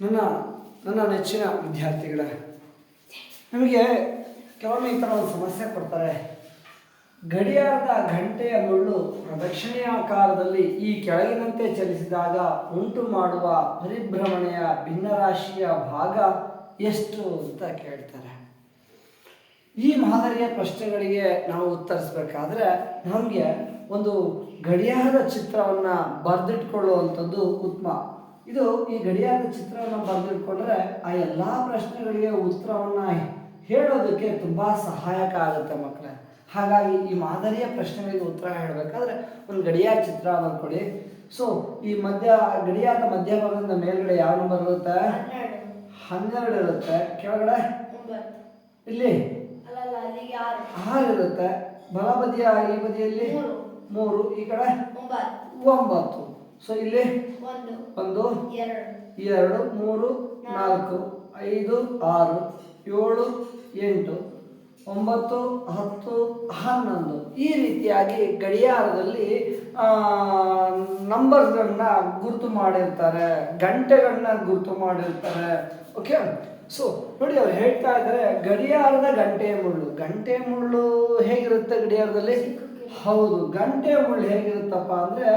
ನನ್ನ ನನ್ನ ನೆಚ್ಚಿನ ವಿದ್ಯಾರ್ಥಿಗಳೇ, ನಿಮಗೆ ಕೆಲವೊಮ್ಮೆ ಈ ಥರ ಒಂದು ಸಮಸ್ಯೆ ಕೊಡ್ತಾರೆ. ಗಡಿಯಾರದ ಗಂಟೆಯ ಮುಳ್ಳು ಪ್ರದಕ್ಷಿಣೆಯ ಆಕಾರದಲ್ಲಿ ಈ ಕೆಳಗಿನಂತೆ ಚಲಿಸಿದಾಗ ಉಂಟು ಮಾಡುವ ಪರಿಭ್ರಮಣೆಯ ಭಿನ್ನರಾಶಿಯ ಭಾಗ ಎಷ್ಟು ಅಂತ ಕೇಳ್ತಾರೆ. ಈ ಮಾದರಿಯ ಪ್ರಶ್ನೆಗಳಿಗೆ ನಾವು ಉತ್ತರಿಸಬೇಕಾದ್ರೆ, ನಮಗೆ ಒಂದು ಗಡಿಯಾರದ ಚಿತ್ರವನ್ನು ಬರೆದಿಟ್ಕೊಳ್ಳುವಂಥದ್ದು ಉತ್ತಮ. ಇದು ಈ ಗಡಿಯಾರದ ಚಿತ್ರವನ್ನು ಬರೆದಿಟ್ಕೊಂಡ್ರೆ ಆ ಎಲ್ಲ ಪ್ರಶ್ನೆಗಳಿಗೆ ಉತ್ತರವನ್ನು ಹೇಳೋದಕ್ಕೆ ತುಂಬ ಸಹಾಯಕ ಆಗುತ್ತೆ ಮಕ್ಕಳೇ ಹಾಗಾಗಿ ಈ ಮಾದರಿಯ ಪ್ರಶ್ನೆಗಳಿಗೆ ಉತ್ತರ ಹೇಳಬೇಕಾದ್ರೆ ಒಂದು ಗಡಿಯಾರ ಚಿತ್ರ ಬರ್ಕೊಡಿ ಸೊ ಈ ಮಧ್ಯ ಗಡಿಯಾರದ ಮಧ್ಯಭಾಗದಿಂದ ಮೇಲ್ಗಡೆ ಯಾವ ನಂಬರ್ ಇರುತ್ತೆ? ಹನ್ನೆರಡು ಇರುತ್ತೆ. ಕೆಳಗಡೆ? ಇಲ್ಲಿ? ಆರು. ಇರುತ್ತೆ. ಬಲ ಬದಿಯ ಈ ಬದಿಯಲ್ಲಿ? ಮೂರು. ಈ ಕಡೆ? ಒಂಬತ್ತು. ಸೊ ಇಲ್ಲಿ ಒಂದು ಎರಡು ಮೂರು ನಾಲ್ಕು ಐದು ಆರು ಏಳು ಎಂಟು ಒಂಬತ್ತು ಹತ್ತು ಹನ್ನೊಂದು. ಈ ರೀತಿಯಾಗಿ ಗಡಿಯಾರದಲ್ಲಿ ನಂಬರ್ಗಳನ್ನ ಗುರುತು ಮಾಡಿರ್ತಾರೆ ಗಂಟೆಗಳನ್ನ ಗುರುತು ಮಾಡಿರ್ತಾರೆ. ಓಕೆ ಸೊ ನೋಡಿ ಅವ್ರು ಹೇಳ್ತಾ ಇದ್ದಾರೆ ಗಡಿಯಾರದ ಗಂಟೆ ಮುಳ್ಳು. ಗಂಟೆ ಮುಳ್ಳು ಹೇಗಿರುತ್ತೆ ಗಡಿಯಾರದಲ್ಲಿ? ಹೌದು ಗಂಟೆ ಮುಳ್ಳು ಹೇಗಿರುತ್ತಪ್ಪ ಅಂದರೆ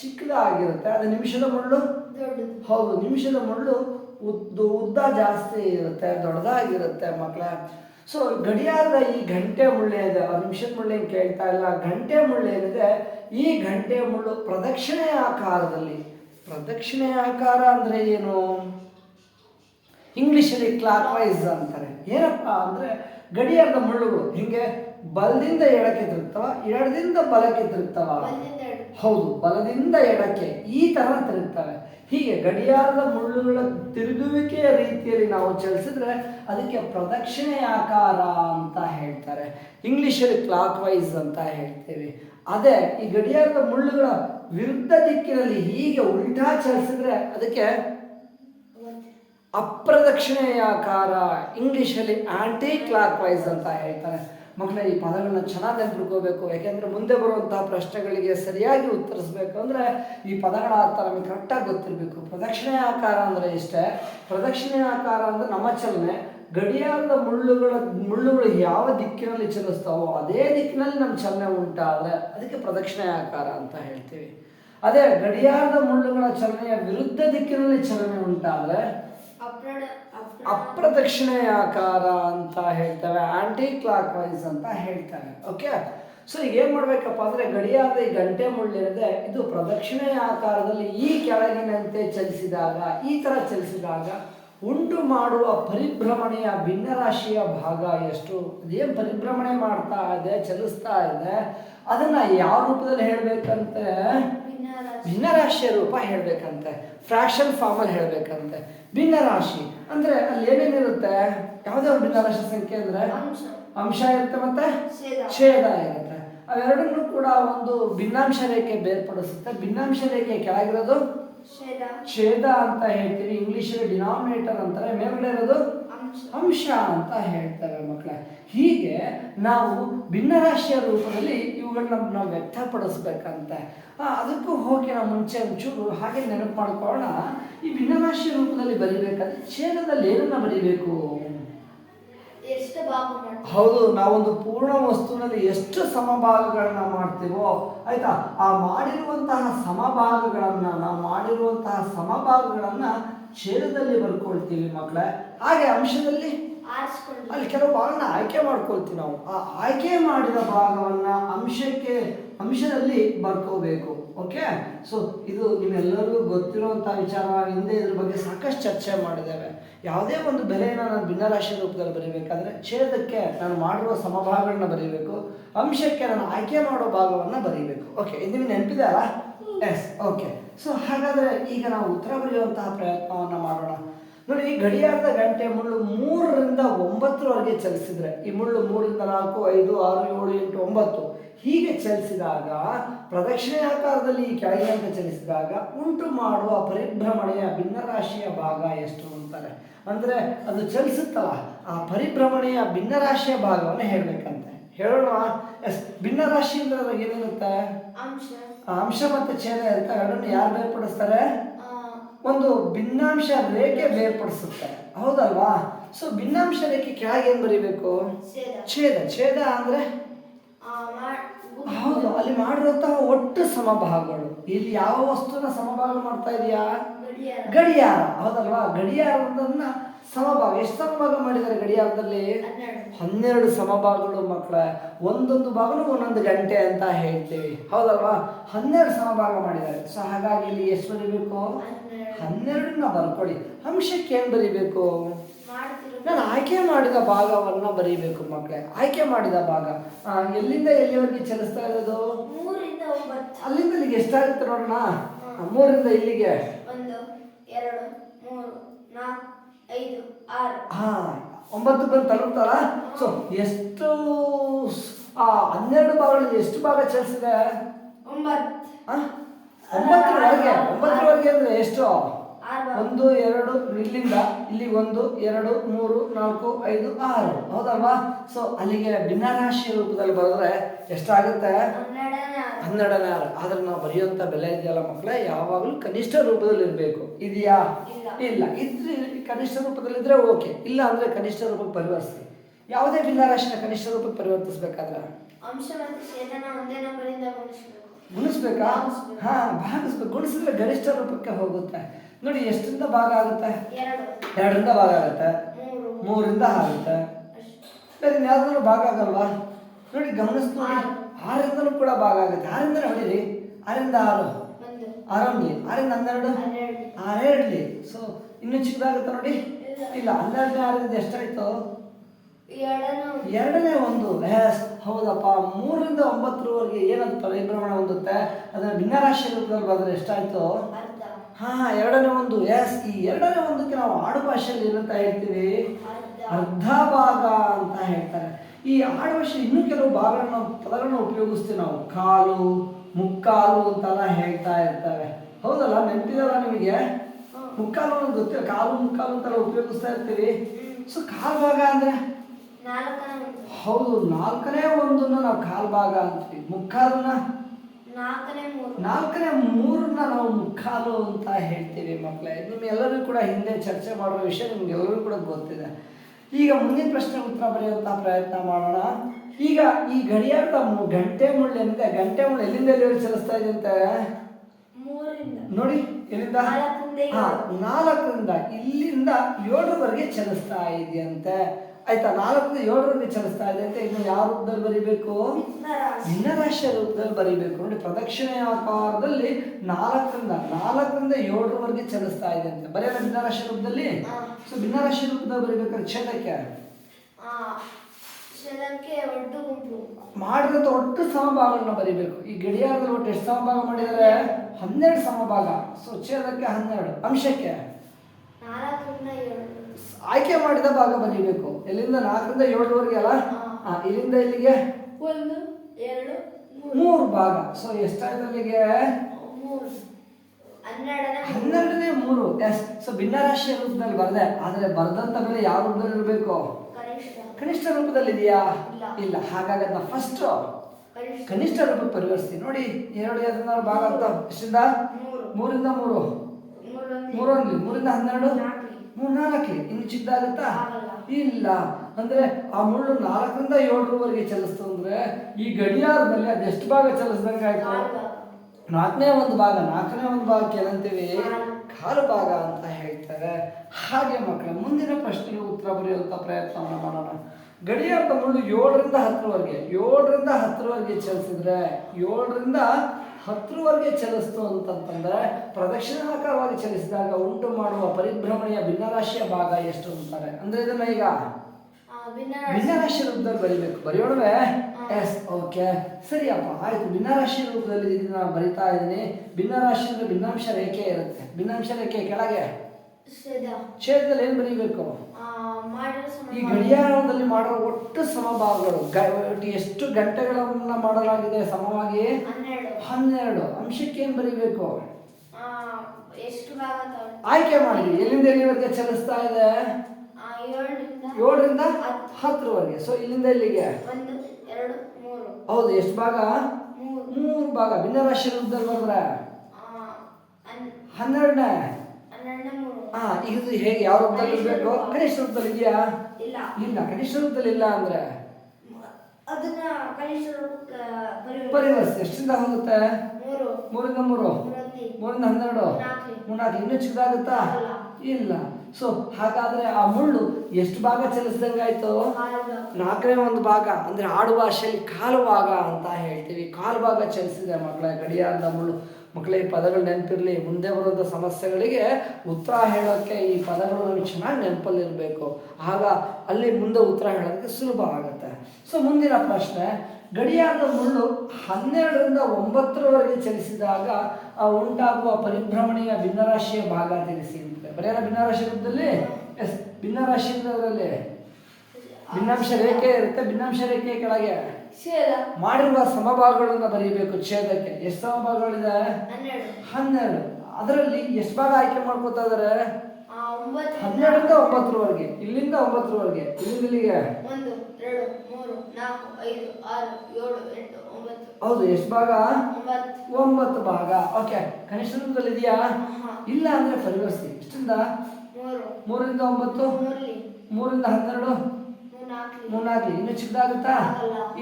ಚಿಕ್ಕದಾಗಿರುತ್ತೆ. ಅದು ನಿಮಿಷದ ಮುಳ್ಳು? ಹೌದು ನಿಮಿಷದ ಮುಳ್ಳು ಉದ್ದ ಉದ್ದ ಜಾಸ್ತಿ ಇರುತ್ತೆ ದೊಡ್ಡದಾಗಿರುತ್ತೆ ಮಕ್ಕಳ ಸೊ ಗಡಿಯಾರದ ಈ ಗಂಟೆ ಮುಳ್ಳೆ ಇದೆ ನಿಮಿಷದ ಮುಳ್ಳೆ ಏನು ಕೇಳ್ತಾ ಇಲ್ಲ. ಗಂಟೆ ಮುಳ್ಳೆ ಏನಿದೆ? ಈ ಗಂಟೆ ಮುಳ್ಳು ಪ್ರದಕ್ಷಿಣೆ ಆಕಾರದಲ್ಲಿ. ಪ್ರದಕ್ಷಿಣೆ ಆಕಾರ ಅಂದರೆ ಏನು? ಇಂಗ್ಲೀಷಲ್ಲಿ ಕ್ಲಾಕ್ ವೈಸ್ ಅಂತಾರೆ. ಏನಪ್ಪ ಅಂದರೆ ಗಡಿಯಾರದ ಮುಳ್ಳುಗಳು. ಹಿಂಗೆ ಬಲದಿಂದ ಎಡಕ್ಕೆ ತಿರುಗ್ತವ ಎರಡದಿಂದ ಬಲಕ್ಕೆ ತಿರುಗ್ತವ. ಹೌದು, ಬಲದಿಂದ ಎಡಕ್ಕೆ ಈ ಥರ ತಿರುಗ್ತವೆ. ಹೀಗೆ ಗಡಿಯಾರದ ಮುಳ್ಳುಗಳ ತಿರುಗುವಿಕೆಯ ರೀತಿಯಲ್ಲಿ ನಾವು ಚಲಿಸಿದ್ರೆ ಅದಕ್ಕೆ ಪ್ರದಕ್ಷಿಣೆ ಆಕಾರ ಅಂತ ಹೇಳ್ತಾರೆ. ಇಂಗ್ಲೀಷಲ್ಲಿ ಕ್ಲಾಕ್ ವೈಸ್ ಅಂತ ಹೇಳ್ತೇವೆ. ಅದೇ ಈ ಗಡಿಯಾರದ ಮುಳ್ಳುಗಳ ವಿರುದ್ಧ ದಿಕ್ಕಿನಲ್ಲಿ ಹೀಗೆ ಉಲ್ಟಾ ಚಲಿಸಿದ್ರೆ ಅದಕ್ಕೆ ಅಪ್ರದಕ್ಷಿಣೆಯಾಕಾರ ಇಂಗ್ಲೀಷಲ್ಲಿ ಆಂಟಿ ಕ್ಲಾಕ್ ವೈಸ್ ಅಂತ ಹೇಳ್ತಾರೆ. ಮಕ್ಕಳೇ, ಈ ಪದಗಳನ್ನ ಚೆನ್ನಾಗಿ ನೆನ್ಪಿಟ್ಕೋಬೇಕು. ಯಾಕೆಂದರೆ ಮುಂದೆ ಬರುವಂತಹ ಪ್ರಶ್ನೆಗಳಿಗೆ ಸರಿಯಾಗಿ ಉತ್ತರಿಸ್ಬೇಕು ಅಂದ್ರೆ ಈ ಪದಗಳ ಅರ್ಥ ನಮಗೆ ಕರೆಕ್ಟಾಗಿ ಗೊತ್ತಿರಬೇಕು. ಪ್ರದಕ್ಷಿಣೆ ಆಕಾರ ಅಂದರೆ ಇಷ್ಟೇ ಪ್ರದಕ್ಷಿಣೆ ಆಕಾರ ಅಂದರೆ ನಮ್ಮ ಚಲನೆ. ಗಡಿಯಾರದ ಮುಳ್ಳುಗಳ, ಮುಳ್ಳುಗಳು ಯಾವ ದಿಕ್ಕಿನಲ್ಲಿ ಚಲಿಸ್ತಾವೋ ಅದೇ ದಿಕ್ಕಿನಲ್ಲಿ ನಮ್ಮ ಚಲನೆ ಉಂಟಾದರೆ ಅದಕ್ಕೆ ಪ್ರದಕ್ಷಿಣೆ ಆಕಾರ ಅಂತ ಹೇಳ್ತೀವಿ. ಅದೇ ಗಡಿಯಾರದ ಮುಳ್ಳುಗಳ ಚಲನೆಯ ವಿರುದ್ಧ ದಿಕ್ಕಿನಲ್ಲಿ ಚಲನೆ ಉಂಟಾದರೆ ಅಪ್ರಡ ಅಪ್ರ ಅಪ್ರದಕ್ಷಿಣೆಯ ಆಕಾರ ಅಂತ ಹೇಳ್ತೇವೆ ಆಂಟಿ ಕ್ಲಾಕ್ ವೈಸ್ ಅಂತ ಹೇಳ್ತಾರೆ ಓಕೆ ಸೊ ಈಗ ಏನು ಮಾಡಬೇಕಪ್ಪ ಅಂದರೆ ಗಡಿಯಾರದ ಈ ಗಂಟೆ ಮುಳ್ಳಿರದೆ ಇದು ಪ್ರದಕ್ಷಿಣೆಯ ಆಕಾರದಲ್ಲಿ ಈ ಕೆಳಗಿನಂತೆ ಚಲಿಸಿದಾಗ ಈ ಥರ ಚಲಿಸಿದಾಗ ಉಂಟು ಮಾಡುವ ಪರಿಭ್ರಮಣೆಯ ಭಿನ್ನರಾಶಿಯ ಭಾಗ ಎಷ್ಟು? ಅದೇನು ಪರಿಭ್ರಮಣೆ ಮಾಡ್ತಾ ಇದೆ ಚಲಿಸ್ತಾ ಇದೆ ಅದನ್ನು ಯಾವ ರೂಪದಲ್ಲಿ ಹೇಳಬೇಕಂತೆ? ಭಿನ್ನರಾಶಿ. ಭಿನ್ನರಾಶಿಯ ರೂಪ ಹೇಳಬೇಕಂತೆ. ಫ್ರಾಕ್ಷನ್ ಫಾರ್ಮಲ್ಲಿ ಹೇಳಬೇಕಂತೆ. ಭಿನ್ನರಾಶಿ. ಅಂದರೆ ಅಲ್ಲಿ ಏನೇನಿರುತ್ತೆ? ಯಾವುದೇ ಭಿನ್ನರಾಶಿ ಸಂಖ್ಯೆ ಅಂದ್ರೆ ಅಂಶ. ಇರುತ್ತೆ ಮತ್ತೆ ಛೇದ. ಇರುತ್ತೆ. ಅವೆರಡನ್ನು ಕೂಡ ಒಂದು ಭಿನ್ನಾಂಶ ರೇಖೆ ಬೇರ್ಪಡಿಸುತ್ತೆ. ಭಿನ್ನಾಂಶ ರೇಖೆ ಕೆಳಗಿರೋದು ಛೇದ. ಅಂತ ಹೇಳ್ತೀವಿ. ಇಂಗ್ಲಿಷ್ ಡಿನಾಮಿನೇಟರ್ ಅಂತಾರೆ. ಮೇಲ್ಗಡೆ ಇರೋದು ಅಂಶ. ಅಂಶ ಅಂತ ಹೇಳ್ತಾರೆ ಮಕ್ಕಳೇ. ಹೀಗೆ ನಾವು ಭಿನ್ನರಾಶಿಯ ರೂಪದಲ್ಲಿ ಇವುಗಳನ್ನ ನಾವು ವ್ಯಕ್ತಪಡಿಸ್ಬೇಕಂತೆ. ಅದಕ್ಕೂ ಹೋಗಿ ನಾವು ಮುಂಚೆ ಒಂಚೂರು ಹಾಗೆ ನೆನಪು ಮಾಡ್ಕೊಳ್ಳೋಣ. ಈ ಭಿನ್ನರಾಶಿ ರೂಪದಲ್ಲಿ ಬರಿಬೇಕಾದ್ರೆ ಛೇದದಲ್ಲಿ ಏನನ್ನ ಬರೀಬೇಕು? ಎಷ್ಟು ಭಾಗ ಮಾಡ್ತೀವಿ ಹೌದು ನಾವೊಂದು ಪೂರ್ಣ ವಸ್ತುವಿನಲ್ಲಿ ಎಷ್ಟು ಸಮಭಾಗಗಳನ್ನ ಮಾಡ್ತೀವೋ ಆಯ್ತಾ? ಆ ಮಾಡಿರುವಂತಹ ಸಮಭಾಗಗಳನ್ನ ನಾವು ಮಾಡಿರುವಂತಹ ಸಮಭಾಗಗಳನ್ನ ಛೇದದಲ್ಲಿ ಬರ್ಕೊಳ್ತೀವಿ ಮಕ್ಕಳೇ ಹಾಗೆ ಅಂಶದಲ್ಲಿ ಅಲ್ಲಿ ಕೆಲವು ಭಾಗನ ಆಯ್ಕೆ ಮಾಡ್ಕೊಳ್ತೀವಿ ನಾವು. ಆ ಆಯ್ಕೆ ಮಾಡಿದ ಭಾಗವನ್ನ ಅಂಶಕ್ಕೆ ಅಂಶದಲ್ಲಿ ಬರ್ಕೋಬೇಕು. ಓಕೆ ಸೊ ಇದು ನಿಮ್ಮೆಲ್ಲರಿಗೂ ಗೊತ್ತಿರುವಂಥ ವಿಚಾರ ಹಿಂದೆ ಇದ್ರ ಬಗ್ಗೆ ಸಾಕಷ್ಟು ಚರ್ಚೆ ಮಾಡಿದ್ದೇವೆ. ಯಾವುದೇ ಒಂದು ಬೆಲೆಯನ್ನು ನಾನು ಭಿನ್ನರಾಶಿ ರೂಪದಲ್ಲಿ ಬರೀಬೇಕಾದ್ರೆ ಛೇದಕ್ಕೆ ನಾನು ಮಾಡಿರುವ ಸಮಭಾಗಗಳನ್ನ ಬರೀಬೇಕು. ಅಂಶಕ್ಕೆ ನಾನು ಆಯ್ಕೆ ಮಾಡೋ ಭಾಗವನ್ನು ಬರೀಬೇಕು. ಓಕೆ ಇದು ನಿಮಗೆ ನೆನಪಿದೆಯಲ್ಲ ಎಸ್ ಓಕೆ ಸೊ ಹಾಗಾದರೆ ಈಗ ನಾವು ಉತ್ತರ ಬರೆಯುವಂತಹ ಪ್ರಯತ್ನವನ್ನು ಮಾಡೋಣ. ನೋಡಿ ಗಡಿಯಾರದ ಗಂಟೆ ಮುಳ್ಳು ಮೂರರಿಂದ ಒಂಬತ್ತರವರೆಗೆ ಚಲಿಸಿದ್ರೆ ಈ ಮುಳ್ಳು ಮೂರರಿಂದ ನಾಲ್ಕು ಐದು ಆರು ಏಳು ಎಂಟು ಒಂಬತ್ತು ಹೀಗೆ ಚಲಿಸಿದಾಗ ಪ್ರದಕ್ಷಿಣಾಕಾರದಲ್ಲಿ ಈ ಕೆಳಗಿನಂತೆ ಚಲಿಸಿದಾಗ ಉಂಟು ಮಾಡುವ ಪರಿಭ್ರಮಣೆಯ ಭಿನ್ನರಾಶಿಯ ಭಾಗ ಎಷ್ಟು ಅಂತಾರೆ ಅಂದರೆ ಅದು ಚಲಿಸುತ್ತಲ್ಲ ಆ ಪರಿಭ್ರಮಣೆಯ ಭಿನ್ನರಾಶಿಯ ಭಾಗವನ್ನು ಹೇಳಬೇಕಂತೆ. ಹೇಳೋಣ ಎಸ್ ಭಿನ್ನರಾಶಿ ಅಂದ್ರೆ ಏನಿರುತ್ತೆ ಅಂಶ ಮತ್ತು ಛೇದ ಇರುತ್ತೆ ಎರಡನ್ನು ಯಾರು ಬೇರ್ಪಡಿಸ್ತಾರೆ? ಒಂದು ಭಿನ್ನಾಂಶ ರೇಖೆ ಬೇರ್ಪಡಿಸುತ್ತೆ. ಹೌದಲ್ವಾ? ಸೊ ಭಿನ್ನಾಂಶ ರೇಖೆ ಕೆಳಗೆ ಏನ್ ಬರೀಬೇಕು? ಛೇದ. ಛೇದ. ಅಂದ್ರೆ. ಹೌದು ಅಲ್ಲಿ ಮಾಡಿರುವಂತಹ ಒಟ್ಟು ಸಮಭಾಗಗಳು. ಇಲ್ಲಿ ಯಾವ ವಸ್ತುನ ಸಮಭಾಗ ಮಾಡ್ತಾ ಇದೆಯಾ? ಗಡಿಯಾರ. ಹೌದಲ್ವಾ? ಗಡಿಯಾರ ಒಂದನ್ನ ಗಡಿಯಾರವನ್ನ ಸಮಭಾಗ. ಎಷ್ಟು ಸಮಭಾಗ ಮಾಡಿದ್ದಾರೆ ಗಡಿಯಾರದಲ್ಲಿ? ಹನ್ನೆರಡು. ಸಮಭಾಗಗಳು ಮಕ್ಕಳ. ಒಂದೊಂದು ಭಾಗನು ಒಂದೊಂದು ಗಂಟೆ ಅಂತ ಹೇಳ್ತೀವಿ. ಹೌದಲ್ವಾ? ಹನ್ನೆರಡು ಸಮಭಾಗ ಮಾಡಿದ್ದಾರೆ. ಸೊ ಹಾಗಾಗಿ ಇಲ್ಲಿ ಎಷ್ಟು ಬರೀಬೇಕು? ಹನ್ನೆರಡನ್ನ ಬರ್ಕೊಳ್ಳಿ ಅಂಶಕ್ಕೆ ಏನ್ ಬರೀಬೇಕು? ನಾನು ಆಯ್ಕೆ ಮಾಡಿದ ಭಾಗವನ್ನ ಬರೀಬೇಕು ಮಕ್ಕಳೇ ಆಯ್ಕೆ ಮಾಡಿದ ಭಾಗ. ಎಲ್ಲಿಂದ ಎಲ್ಲಿವರೆಗೆ ಚಲಿಸ್ತಾ ಇರೋದು? ಅಲ್ಲಿಂದ ಇಲ್ಲಿಗೆ ಎಷ್ಟಾಗುತ್ತೆ ನೋಡೋಣ? ಮೂರಿಂದ ಇಲ್ಲಿಗೆ. ಹಾ ಒಂಬತ್ತು ಬಂದು ತಲುಪ್ತಾರ? ಸೊ ಎಷ್ಟು ಆ ಹನ್ನೆರಡು ಭಾಗಗಳಲ್ಲಿ ಎಷ್ಟು ಭಾಗ ಚಲಿಸಿದೆ? ಒಂಬತ್ತು. ಆ? ಒಂಬತ್ತರವರೆಗೆ ಒಂಬತ್ತರವರೆಗೆ ಅಂದ್ರೆ ಎಷ್ಟು. ಒಂದು ಎರಡು ಇಲ್ಲಿಂದ ಇಲ್ಲಿ ಒಂದು ಎರಡು ಮೂರು ನಾಲ್ಕು ಐದು ಆರು. ಹೌದಲ್ವಾ? ಸೊ ಅಲ್ಲಿಗೆ ಭಿನ್ನರಾಶಿ ರೂಪದಲ್ಲಿ ಬರೆದ್ರೆ ಎಷ್ಟಾಗುತ್ತೆ? ಹನ್ನೆರಡನೇ ಆರು. ಆದ್ರೆ ನಾವು ಬರೆಯುವಂತ ಬೆಲೆ ಇದೆಯಲ್ಲ ಮಕ್ಕಳೇ ಯಾವಾಗಲೂ ಕನಿಷ್ಠ ರೂಪದಲ್ಲಿ ಇರಬೇಕು ಇದೆಯಾ? ಇಲ್ಲ. ಇಲ್ಲ. ಇದ್ರೆ ಕನಿಷ್ಠ ರೂಪದಲ್ಲಿ ಇದ್ರೆ ಓಕೆ. ಇಲ್ಲ ಅಂದ್ರೆ ಕನಿಷ್ಠ ರೂಪಕ್ಕೆ ಪರಿವರ್ತಿಸಿ. ಯಾವುದೇ ಭಿನ್ನರಾಶಿನ ಕನಿಷ್ಠ ರೂಪಕ್ಕೆ ಪರಿವರ್ತಿಸ್ಬೇಕಾದ್ರೆ? ಅಂಶ ಮತ್ತು ಛೇದನ ಒಂದೇ ನಂಬರಿಂದ ಗುಣಿಸಬೇಕು. ಗುಣಿಸ್ಬೇಕಾ. ಹಾ ಭಾಗಿಸ್ಬೇಕು ಗುಣಿಸಿದ್ರೆ ಗರಿಷ್ಠ ರೂಪಕ್ಕೆ ಹೋಗುತ್ತೆ. ನೋಡಿ ಎಷ್ಟರಿಂದ ಭಾಗ ಆಗುತ್ತೆ? ಎರಡು. ಎರಡರಿಂದ ಭಾಗ ಆಗುತ್ತೆ. ಮೂರು. ಮೂರಿಂದ ಆಗುತ್ತೆ. ಬೇರೆ ಯಾವ್ದಾದ್ರು ಭಾಗ ಆಗಲ್ವಾ? ನೋಡಿ ಗಮನಿಸ್ತು ನೋಡಿ. ಆರು. ಆರಿಂದಲೂ ಕೂಡ ಭಾಗ ಆಗುತ್ತೆ. ಆರಿಂದ ಹೊಡೀರಿ. ಆರಿಂದ ಆರು. ಆರೊಂದು ಆರಿಂದ ಹನ್ನೆರಡು? ಆರೇ ಆರೇಳ್ಲಿ ಸೊ ಇನ್ನು ಚಿಕ್ಕದಾಗುತ್ತೆ ನೋಡಿ? ಇಲ್ಲ. ಇಲ್ಲ ಹನ್ನೆರಡನೇ ಆರಿಂದ ಎಷ್ಟಾಯ್ತು ಎರಡನೇ ಒಂದು. ಎಸ್ ಹೌದಪ್ಪ ಮೂರರಿಂದ ಒಂಬತ್ತರವರೆಗೆ ಏನಂತ ಪರಿಭ್ರಮಣ ಹೊಂದುತ್ತೆ? ಅದನ್ನ ಭಿನ್ನರಾಶಿ ರೂಪದಲ್ಲಿ ಬಂದ್ರೆ ಎಷ್ಟಾಯ್ತು? ಹಾ ಎರಡನೇ ಒಂದು ಎಸ್ ಈ ಎರಡನೇ ಒಂದಕ್ಕೆ ನಾವು ಆಡು ಭಾಷೆಯಲ್ಲಿ ಏನಂತ ಹೇಳ್ತೀವಿ? ಅರ್ಧ. ಭಾಗ ಅಂತ ಹೇಳ್ತಾರೆ. ಈ ಆಡು ಭಾಷೆ ಇನ್ನೂ ಕೆಲವು ಭಾಗಗಳನ್ನ ಪದಗಳನ್ನ ಉಪಯೋಗಿಸ್ತೀವಿ ನಾವು. ಕಾಲು ಮುಕ್ಕಾಲು ಅಂತೆಲ್ಲ ಹೇಳ್ತಾ ಇರ್ತವೆ. ಹೌದಲ್ಲ ನೆನಪಿದಲ್ಲ ನಿಮಗೆ? ಮುಕ್ಕಾಲು ಗೊತ್ತಿಲ್ಲ. ಕಾಲು ಮುಕ್ಕಾಲು ಅಂತೆಲ್ಲ ಉಪಯೋಗಿಸ್ತಾ ಇರ್ತೀವಿ. ಸೊ ಕಾಲು ಭಾಗ ಅಂದ್ರೆ? ಹೌದು ನಾಲ್ಕನೇ ಒಂದನ್ನ ನಾವು ಕಾಲು ಭಾಗ ಅಂತೀವಿ. ಮುಕ್ಕಾಲನ್ನ? ನಾಲ್ಕನೇ ಮೂರು. ನಾಲ್ಕನೇ ಮೂರನ್ನ ನಾವು ಮುಕ್ಕಾಲು ಅಂತ ಹೇಳ್ತೀವಿ ಮಕ್ಕಳೇ. ನಿಮ್ಗೆಲ್ಲರಿಗೂ ಕೂಡ ಹಿಂದೆ ಚರ್ಚೆ ಮಾಡೋ ವಿಷಯ ನಿಮ್ಗೆಲ್ಲರಿಗೂ ಕೂಡ ಗೊತ್ತಿದೆ. ಈಗ ಮುಂದಿನ ಪ್ರಶ್ನೆ ಉತ್ತರ ಬರೆಯುವಂತ ಪ್ರಯತ್ನ ಮಾಡೋಣ. ಈಗ ಈ ಗಡಿಯಾರದ ಗಂಟೆ ಮುಳ್ಳು ಏನಿದೆ ಗಂಟೆ ಮುಳ್ಳು ಎಲ್ಲಿಂದ ಎಲ್ಲಿವರೆಗೆ ಚಲಿಸ್ತಾ ಇದೆ ಅಂತ? ನೋಡಿ ಎಲ್ಲಿಂದ? ಹಾ ನಾಲ್ಕರಿಂದ ಇಲ್ಲಿಂದ ಏಳರವರೆಗೆ ಚಲಿಸ್ತಾ ಇದೆಯಂತೆ. ಆಯ್ತಾ ನಾಲ್ಕು ಏಳರಲ್ಲಿ ಚಲಿಸ್ತಾ ಇದೆ ಅಂತ ಇನ್ನು ಯಾವ ರೂಪದಲ್ಲಿ ಬರಿಬೇಕು? ಭಿನ್ನರಾಶಿ. ಭಿನ್ನರಾಶಿಯ ರೂಪದಲ್ಲಿ ಬರಿಬೇಕು. ನೋಡಿ ಪ್ರದಕ್ಷಿಣೆ ಆಕಾರದಲ್ಲಿ ನಾಲ್ಕರಿಂದ ನಾಲ್ಕರಿಂದ ಏಳರವರೆಗೆ ಚಲಿಸ್ತಾ ಇದೆ ಅಂತ. ಬರೆಯೋಣ ಭಿನ್ನರಾಶಿ ರೂಪದಲ್ಲಿ. ಸೊ ಭಿನ್ನರಾಶಿ ರೂಪದಲ್ಲಿ ಬರಿಬೇಕಾದ್ರೆ ಛೇದಕ್ಕೆ? ಮಾಡಿರೋದು ಒಟ್ಟು ಸಮಭಾಗಗಳನ್ನ ಬರಿಬೇಕು. ಈ ಗಡಿಯಾರದಲ್ಲಿ ಒಟ್ಟು ಎಷ್ಟು ಸಮಭಾಗ ಮಾಡಿದರೆ ಹನ್ನೆರಡು ಸಮಭಾಗ. ಸೊ ಛೇದಕ್ಕೆ ಹನ್ನೆರಡು. ಅಂಶಕ್ಕೆ? ನಾಲ್ಕರಿಂದ ಏಳು. ಆಯ್ಕೆ ಮಾಡಿದ ಭಾಗ ಬರೀಬೇಕು. ಎಲ್ಲಿಂದ? ನಾಲ್ಕರಿಂದ ಏಳರವರೆಗೆ ಅಲ್ಲ? ಹಾ. ಇಲ್ಲಿಂದ ಇಲ್ಲಿಗೆ ಒಂದು ಎರಡು ಮೂರು. ಭಾಗ. ಸೊ ಎಷ್ಟಾಯ್ತು ಅಲ್ಲಿಗೆ ಹನ್ನೆರಡನೇ ಮೂರು. ಎಸ್ ಸೊ ಭಿನ್ನರಾಶಿಯ ರೂಪದಲ್ಲಿ ಬರದೆ. ಆದರೆ ಬರೆದಂತ ಮೇಲೆ ಯಾವ ರೂಪದಲ್ಲಿ ಇರಬೇಕು? ಕನಿಷ್ಠ. ರೂಪದಲ್ಲಿ ಇದೆಯಾ? ಇಲ್ಲ. ಹಾಗಾಗಿ ಅದನ್ನ ಫಸ್ಟ್ ಕನಿಷ್ಠ. ರೂಪಕ್ಕೆ ಪರಿವರ್ತಿಸಿ ನೋಡಿ ಎರಡು ಎರಡರಿಂದ ಭಾಗ ಅಂತ ಎಷ್ಟಿಂದ? ಮೂರು. ಮೂರಿಂದ ಮೂರು. ಮೂರೊಂದು ಮೂರಿಂದ ಹನ್ನೆರಡು? ಮೂರ್ ನಾಲ್ಕು ಇನ್ನು ಚಿದ್ದಾಗುತ್ತಾ ಇಲ್ಲ. ಅಂದ್ರೆ ಆ ಮುಳ್ಳು ನಾಲ್ಕರಿಂದ ಏಳರವರೆಗೆ ಚಲಿಸ್ತು ಅಂದ್ರೆ ಈ ಗಡಿಯಾರದಲ್ಲಿ ಅದೆಷ್ಟು ಭಾಗ ಚಲಿಸ್ದಂಗಾಯ್ತು ಭಾಗ. ನಾಲ್ಕನೇ ಒಂದು ಭಾಗ ನಾಲ್ಕನೇ ಒಂದು ಭಾಗಕ್ಕೆ ಏನಂತೀವಿ? ಕಾಲು. ಭಾಗ ಅಂತ ಹೇಳ್ತಾರೆ. ಹಾಗೆ ಮಕ್ಕಳ ಮುಂದಿನ ಪ್ರಶ್ನೆಗೆ ಉತ್ತರ ಬರೆಯುವಂತ ಪ್ರಯತ್ನವನ್ನು ಮಾಡೋಣ. ಗಡಿಯಾರದ ಮುಳ್ಳು ಏಳರಿಂದ ಹತ್ತರವರೆಗೆ ಏಳರಿಂದ ಹತ್ತರವರೆಗೆ ಚಲಿಸಿದ್ರೆ ಏಳರಿಂದ ಹತ್ತರವರೆಗೆ ಚಲಿಸ್ತು ಅಂತಂತಂದರೆ ಪ್ರದಕ್ಷಿಣಾಕಾರವಾಗಿ ಚಲಿಸಿದಾಗ ಉಂಟು ಮಾಡುವ ಪರಿಭ್ರಮಣೆಯ ಭಿನ್ನರಾಶಿಯ ಭಾಗ ಎಷ್ಟು ಅಂತಾರೆ? ಅಂದ್ರೆ ಇದನ್ನ ಈಗ ಭಿನ್ನ ಭಿನ್ನರಾಶಿ. ರೂಪದಲ್ಲಿ ಬರಿಬೇಕು. ಬರೆಯೋಣವೇ? Yes okay. ಸರಿಯಪ್ಪ ಆಯ್ತು. ಭಿನ್ನರಾಶಿ ರೂಪದಲ್ಲಿ ಇದನ್ನ ಬರಿತಾ ಇದ್ದೀನಿ. ಭಿನ್ನರಾಶಿ ಅಂದ್ರೆ ಭಿನ್ನಾಂಶ ರೇಖೆ ಇರುತ್ತೆ. ಭಿನ್ನಾಂಶ ರೇಖೆ ಕೆಳಗೆ? ಛೇದ. ಛೇದದಲ್ಲಿ ಏನು ಬರೀಬೇಕು? ಈ ಗಡಿಯಾರದಲ್ಲಿ ಮಾಡುವ ಒಟ್ಟು ಸಮಭಾಗಗಳು. ಎಷ್ಟು ಗಂಟೆಗಳನ್ನ ಮಾಡಲಾಗಿದೆ ಸಮವಾಗಿ? ಹನ್ನೆರಡು. ಅಂಶಕ್ಕೆ ಏನು ಬರೀಬೇಕು? ಆಯ್ಕೆ ಮಾಡಿ. ಎಲ್ಲಿಂದ ಎಲ್ಲಿವರೆಗೆ ಚಲಿಸ್ತಾ ಇದೆ? ಏಳರಿಂದ ಏಳರಿಂದ ಹತ್ತು. ಹತ್ತರವರೆಗೆ. ಸೊ ಇಲ್ಲಿಂದ ಇಲ್ಲಿಗೆ ಹೌದು ಎಷ್ಟು ಭಾಗ? ಮೂರು. ಭಾಗ. ಭಿನ್ನರಾಶಿ ರೂಪದಲ್ಲಿ ಬಂದ್ರೆ? ಹನ್ನೆರಡನೇ. ಹಾ ಇದು ಹೇಗೆ ಯಾವ ರೂಪದಲ್ಲಿ ಇರಬೇಕು ಕನಿಷ್ಠ ರೂಪದಲ್ಲಿ ಇದೆಯಾ? ಇಲ್ಲ. ಇಲ್ಲ ಕನಿಷ್ಠ ರೂಪದಲ್ಲಿ ಇಲ್ಲ ಅಂದ್ರೆ? ಅದನ್ನ. ಪರಿವರ್ತಿಸಿ ಎಷ್ಟಿಂದ ಹೋಗುತ್ತೆ? ಮೂರು. ಮೂರಿಂದ ಮೂರು? ಮೂರಿಂದ ಹನ್ನೆರಡು? ನಾಲ್ಕು. ಮೂರ್ನಾಲ್ಕು ಇನ್ನೂ ಚಿಕ್ಕದಾಗುತ್ತಾ? ಇಲ್ಲ. ಇಲ್ಲ. ಸೊ ಹಾಗಾದ್ರೆ ಆ ಮುಳ್ಳು ಎಷ್ಟು ಭಾಗ ಚಲಿಸಿದಂಗಾಯ್ತು ನಾಲ್ಕನೇ ಒಂದು ಭಾಗ. ಅಂದ್ರೆ ಆಡು ಭಾಷೆಯಲ್ಲಿ ಕಾಲು ಭಾಗ ಅಂತ ಹೇಳ್ತೀವಿ. ಕಾಲು ಭಾಗ ಚಲಿಸಿದೆ ಮಕ್ಕಳ. ಗಡಿಯಾರದ ಮುಳ್ಳು. ಮಕ್ಕಳೇ, ಈ ಪದಗಳು ನೆನಪಿರಲಿ. ಮುಂದೆ ಬರೋದ ಸಮಸ್ಯೆಗಳಿಗೆ ಉತ್ತರ ಹೇಳೋಕ್ಕೆ ಈ ಪದಗಳು ನಮಗೆ ಚೆನ್ನಾಗಿ ನೆನಪಲ್ಲಿರಬೇಕು. ಆಗ ಅಲ್ಲಿ ಮುಂದೆ ಉತ್ತರ ಹೇಳೋದಕ್ಕೆ ಸುಲಭ ಆಗುತ್ತೆ. ಸೊ ಮುಂದಿನ ಪ್ರಶ್ನೆ, ಗಡಿಯಾರದ ಮುಳ್ಳು ಹನ್ನೆರಡರಿಂದ ಒಂಬತ್ತರವರೆಗೆ ಚಲಿಸಿದಾಗ ಉಂಟಾಗುವ ಪರಿಭ್ರಮಣೆಯ ಭಿನ್ನರಾಶಿಯ ಭಾಗ ತಿಳಿಸಿ ಬರೆಯೋಣ ಭಿನ್ನರಾಶಿ ರೂಪದಲ್ಲಿ? ಎಸ್ ಭಿನ್ನರಾಶಿ ಭಿನ್ನಾಂಶ ರೇಖೆ ಇರುತ್ತೆ, ಭಿನ್ನಾಂಶ ರೇಖೆಯ ಕೆಳಗೆ. ಶೇಲ ಮಾಡಿರುವ ಸಮಭಾಗಗಳನ್ನು ಬರೀಬೇಕು. ಛೇದಕ್ಕೆ ಎಷ್ಟು ಸಮಭಾಗಗಳಿದೆ? ಹನ್ನೆರಡು. ಅದರಲ್ಲಿ ಎಷ್ಟು ಭಾಗ ಆಯ್ಕೆ ಮಾಡ್ಕೋತಾ ಇದಾರೆ ಹನ್ನೆರಡರಿಂದ ಒಂಬತ್ತರವರೆಗೆ. ಇಲ್ಲಿಂದ ಒಂಬತ್ತರವರೆಗೆ. ಇಲ್ಲಿಂದ ಇಲ್ಲಿಗೆ. ಹೌದು ಎಷ್ಟು ಭಾಗ? ಒಂಬತ್ತು. ಭಾಗ. ಓಕೆ ಕನಿಷ್ಠದಲ್ಲಿ ಇದೆಯಾ? ಇಲ್ಲ ಅಂದ್ರೆ ಪರಿವರ್ಸಿ ಎಷ್ಟಿಂದ? ಮೂರಿಂದ ಮೂರರಿಂದ ಒಂಬತ್ತು? ಮೂರಿಂದ ಹನ್ನೆರಡು? ಮೂರ್ನಾಲ್ಕು ಇನ್ನು ಚಿಕ್ಕದಾಗುತ್ತಾ.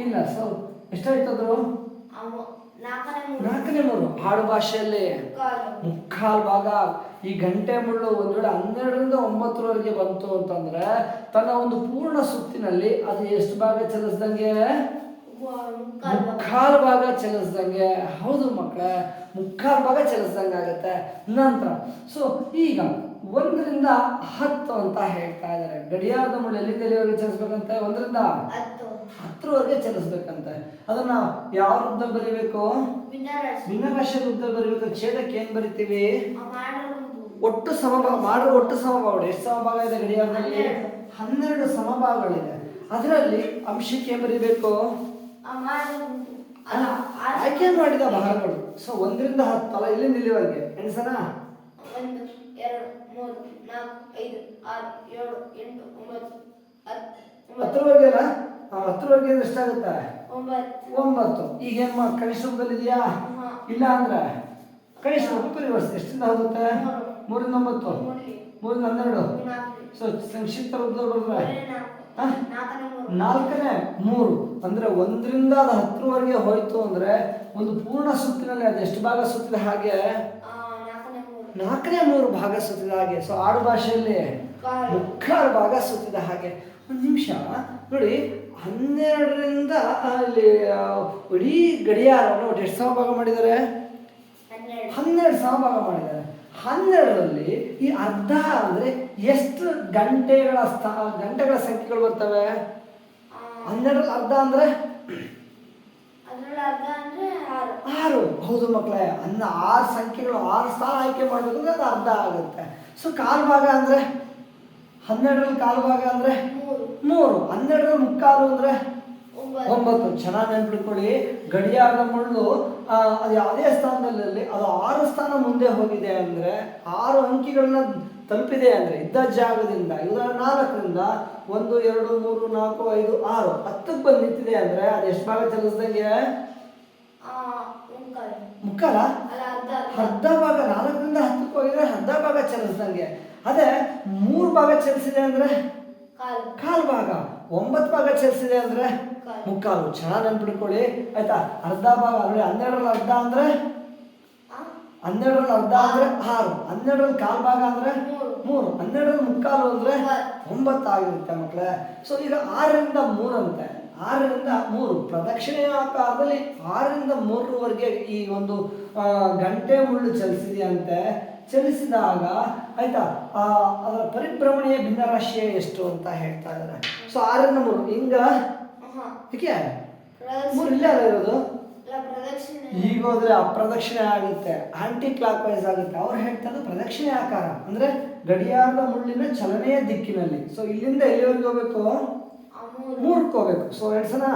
ಇಲ್ಲ ಸೊ ಎಷ್ಟಾಯ್ತದ್ರು? ನಾಲ್ಕನೇ ಮೂರು. ಆಡು ಭಾಷೆಯಲ್ಲಿ. ಕಾಲು ಮುಕ್ಕಾಲ್ ಭಾಗ. ಈ ಗಂಟೆ ಮುಳ್ಳು ಒಂದ್ ವೇಳೆ ಹನ್ನೆರಡರಿಂದ ಒಂಬತ್ತರವರೆಗೆ ಬಂತು ಅಂತಂದ್ರೆ ತನ್ನ ಒಂದು ಪೂರ್ಣ ಸುತ್ತಿನಲ್ಲಿ ಅದು ಎಷ್ಟು ಭಾಗ ಚಲಿಸ್ದಂಗೆ. ಮುಕ್ಕಾಲ್ ಭಾಗ. ಚಲಿಸ್ದಂಗೆ. ಹೌದು ಮಕ್ಕಳೇ ಮುಕ್ಕಾಲ್ ಭಾಗ ಚಲಿಸ್ದಂಗೆ ಆಗತ್ತೆ ನಂತರ ಸೊ ಈಗ ಒಂದರಿಂದ ಹತ್ತು ಅಂತ ಹೇಳ್ತಾ ಇದ್ದಾರೆ. ಗಡಿಯಾರದ ಮುಳ್ಳು ಎಲ್ಲಿ ಎಲ್ಲಿವರೆಗೆ ಚಲಿಸ್ಬೇಕಂತೆ ಒಂದರಿಂದ ಹತ್ತು. ಹತ್ತರವರೆಗೆ ಚಲಿಸ್ಬೇಕಂತೆ. ಅದನ್ನ ಯಾವ ವೃದ್ಧ ಬರೀಬೇಕು? ಭಿನ್ನರಾಶಿ ಭಿನ್ನರಾಶಿ ಬರಿಬೇಕು ಬರೀಬೇಕು. ಛೇದಕ್ಕೆ ಏನ್ ಬರಿತೀವಿ? ಒಟ್ಟು ಸಮಭಾಗ ಮಾಡುವ ಒಟ್ಟು ಸಮಭಾಗ ಎಷ್ಟು ಸಮಭಾಗ ಇದೆ ಗಡಿಯಾರದಲ್ಲಿ? ಹನ್ನೆರಡು. ಸಮಭಾಗಗಳಿದೆ. ಅದರಲ್ಲಿ ಅಂಶಕ್ಕೆ ಏನ್ ಬರೀಬೇಕು? ಅಲ್ಲ ಆಯ್ಕೆ ಮಾಡಿದ ಭಾಗಗಳು? ಸೊ ಒಂದರಿಂದ ಹತ್ತು ಅಲ್ಲ ಇಲ್ಲಿಂದ ಇಲ್ಲಿವರೆಗೆ ಎಣಿಸನಾ? ಎರಡು. ಮೂರು ನಾಲ್ಕು ಐದು ಆರು ಏಳು ಎಂಟು ಒಂಬತ್ತು ಹತ್ತು ಆ, ಹತ್ತರವರೆಗೆ ಅಂದ್ರೆ ಎಷ್ಟಾಗುತ್ತೆ ಒಂಬತ್ತು. ಈಗ ಏನ್ ಮಾ ಕನಿಷ್ಠ ಇದೆಯಾ? ಇಲ್ಲ ಅಂದ್ರೆ? ಕನಿಷ್ಠ ರೂಪ ಪರಿವರ್ತಿಸಿ ಎಷ್ಟಿಂದ ಹೋಗುತ್ತೆ? ಮೂರು. ಮೂರಿಂದ ಒಂಬತ್ತು. ಮೂರಿಂದ ಹನ್ನೆರಡು. ಸೊ ಸಂಕ್ಷಿಪ್ತ ರೂಪದಲ್ಲಿ ಬರ್ತದೆ? ನಾಲ್ಕನೇ ಮೂರು. ಅಂದ್ರೆ ಒಂದರಿಂದ ಅದು ಹತ್ತರವರೆಗೆ ಹೋಯ್ತು ಅಂದ್ರೆ ಒಂದು ಪೂರ್ಣ ಸುತ್ತಿನಲ್ಲಿ ಅದು ಎಷ್ಟು ಭಾಗ ಸುತ್ತಿದೆ ಹಾಗೆ? ನಾಲ್ಕನೇ ಮೂರು ಭಾಗ ಸುತ್ತಿದ ಹಾಗೆ. ಸೊ ಆಡು ಭಾಷೆಯಲ್ಲಿ ಮುಕ್ಕಾಲು ಭಾಗ ಸುತ್ತಿದ ಹಾಗೆ. ಒಂದು ನಿಮಿಷ. ನೋಡಿ ಹನ್ನೆರಡರಿಂದ ಅಲ್ಲಿ ಇಡೀ ಗಡಿಯಾರವನ್ನು ಒಟ್ಟು ಎಷ್ಟು ಸಮಭಾಗ ಮಾಡಿದ್ದಾರೆ? ಹನ್ನೆರಡು. ಸಾವಿರ ಸಮಭಾಗ ಮಾಡಿದ್ದಾರೆ. ಹನ್ನೆರಡರಲ್ಲಿ ಈ ಅರ್ಧ ಅಂದ್ರೆ ಎಷ್ಟು ಗಂಟೆಗಳ ಸ್ಥಾ ಗಂಟೆಗಳ ಸಂಖ್ಯೆಗಳು ಬರ್ತವೆ? ಹನ್ನೆರಡು ಅರ್ಧ ಅಂದ್ರೆ ಆರು. ಹೌದು ಮಕ್ಕಳೇ ಅನ್ನ ಆರು ಸಂಖ್ಯೆಗಳು ಆರು ಸ್ಥಾನ ಆಯ್ಕೆ ಮಾಡಬೇಕಂದ್ರೆ ಅದು ಅರ್ಧ ಆಗುತ್ತೆ. ಸೊ ಕಾಲು ಭಾಗ ಅಂದ್ರೆ ಹನ್ನೆರಡರಲ್ಲಿ ಕಾಲು ಭಾಗ ಅಂದ್ರೆ ಮೂರು. ಹನ್ನೆರಡರಲ್ಲಿ ಮುಕ್ಕಾಲು ಅಂದ್ರೆ ಒಂಬತ್ತು. ಒಂಬತ್ತು. ಚೆನ್ನಾಗಿ ನೆನ್ಪಿಟ್ಕೊಳ್ಳಿ. ಗಡಿಯಾರದ ಮುಳ್ಳು ಅದು ಯಾವುದೇ ಸ್ಥಾನದಲ್ಲಿ ಅದು ಆರು ಸ್ಥಾನ ಮುಂದೆ ಹೋಗಿದೆ ಅಂದ್ರೆ ಆರು ಅಂಕಿಗಳನ್ನ ತಲುಪಿದೆ ಅಂದರೆ ಇದ್ದ ಜಾಗದಿಂದ ಇವಾಗ ನಾಲ್ಕರಿಂದ ಒಂದು ಎರಡು ಮೂರು ನಾಲ್ಕು ಐದು ಆರು ಹತ್ತಕ್ಕೆ ಬಂದು ನಿಂತಿದೆ ಅಂದರೆ ಅದು ಎಷ್ಟು ಭಾಗ ಚಲಿಸ್ದಂಗೆ? ಮುಕ್ಕಾಲು. ಅರ್ಧ ಭಾಗ. ನಾಲ್ಕರಿಂದ ಹತ್ತಕ್ಕೆ ಹೋಗಿದ್ರೆ ಅರ್ಧ ಭಾಗ ಚಲಿಸ್ದಂಗೆ. ಅದೇ ಮೂರು ಭಾಗ ಚಲಿಸಿದೆ ಅಂದರೆ? ಕಾಲು. ಭಾಗ. ಒಂಬತ್ತು ಭಾಗ ಚಲಿಸಿದೆ ಅಂದರೆ? ಕಾಲು. ಮುಕ್ಕಾಲು. ಚೆನ್ನಾಗಿ ನೆನ್ಪಿಟ್ಕೊಳ್ಳಿ. ಆಯ್ತಾ? ಅರ್ಧ ಭಾಗ ಅಂದರೆ ಹನ್ನೆರಡರಲ್ಲಿ ಅರ್ಧ ಅಂದ್ರೆ? ಹನ್ನೆರಡರಲ್ಲಿ ಅರ್ಧ ಅಂದ್ರೆ ಆರು ಹನ್ನೆರಡರಲ್ಲಿ ಕಾಲು ಭಾಗ ಅಂದ್ರೆ ಮೂರು. ಮೂರು ಹನ್ನೆರಡರಲ್ಲಿ ಮುಕ್ಕಾಲು ಅಂದ್ರೆ ಒಂಬತ್ತು. ಒಂಬತ್ತು ಆಗಿರುತ್ತೆ ಮಕ್ಕಳೇ ಸೊ ಈಗ ಆರರಿಂದ ಮೂರಂತೆ ಆರರಿಂದ ಮೂರು ಪ್ರದಕ್ಷಿಣೆಯ ಆಕಾರದಲ್ಲಿ ಆರರಿಂದ ಮೂರರವರೆಗೆ ಈ ಒಂದು ಗಂಟೆ ಮುಳ್ಳು ಚಲಿಸಿದೆಯಂತೆ ಚಲಿಸಿದಾಗ ಆಯ್ತಾ ಆ, ಅದರ ಪರಿಭ್ರಮಣೆಯ ಭಿನ್ನರಾಶಿಯ ಎಷ್ಟು ಅಂತ ಹೇಳ್ತಾ ಇದ್ದಾರೆ. ಸೊ ಆರರಿಂದ ಮೂರು ಹಿಂಗ. ಏಕೆ ಮೂರು ಇಲ್ಲೇ ಇರೋದು? ಈಗ ಹೋದ್ರೆ ಅಪ್ರದಕ್ಷಿಣೆ ಆಗುತ್ತೆ ಆಂಟಿ ಕ್ಲಾಕ್ ವೈಸ್ ಆಗುತ್ತೆ. ಅವ್ರು ಹೇಳ್ತಾರೆ ಪ್ರದಕ್ಷಿಣೆ ಆಕಾರ ಅಂದ್ರೆ ಗಡಿಯಾರದ ಮುಳ್ಳಿನ ಚಲನೆಯ ದಿಕ್ಕಿನಲ್ಲಿ. ಸೊ ಇಲ್ಲಿಂದ ಎಲ್ಲಿವರೆಗೆ ಹೋಗ್ಬೇಕು? ಮೂರ್ಕ್ ಹೋಗ್ಬೇಕು. ಸೊ ಎಡ್ಸನ ಸಲ?